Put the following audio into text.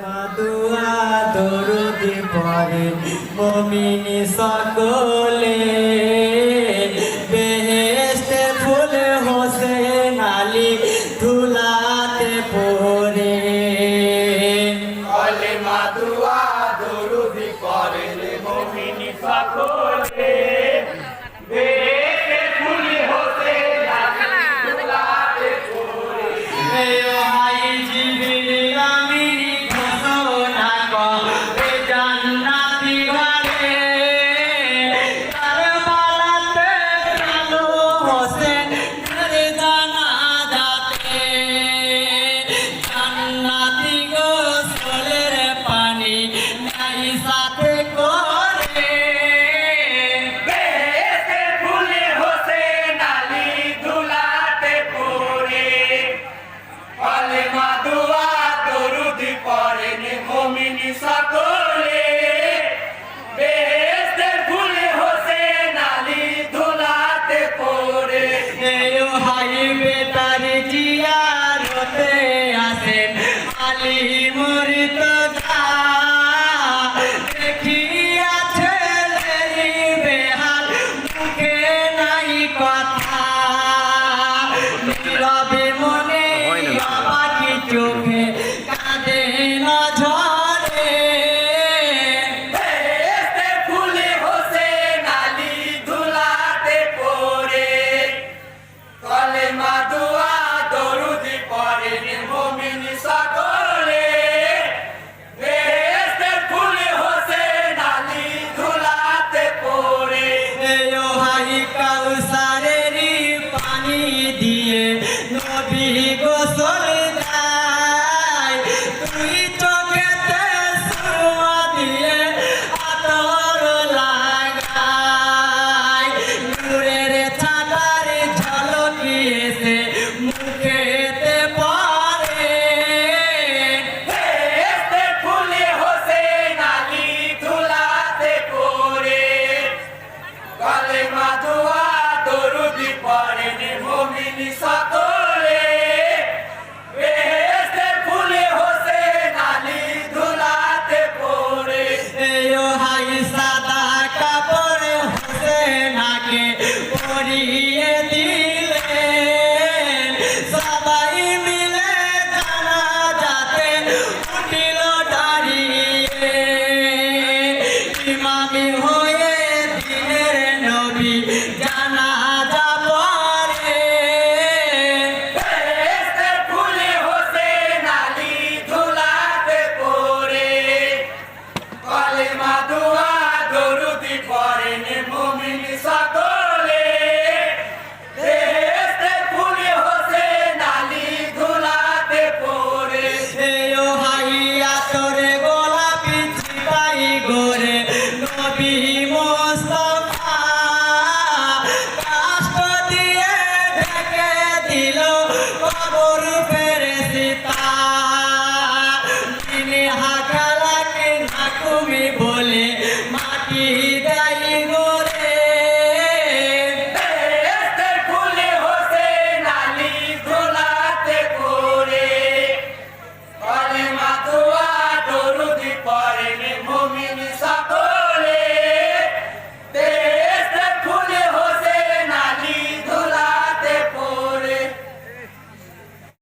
মাদুয়া দরুদি পরে মমিনি সকলে বেহেস্তে ফুল হোসেন আলী ধুলাতে পরে মাদুয়া দিয়ে নবী গোসল আমি হ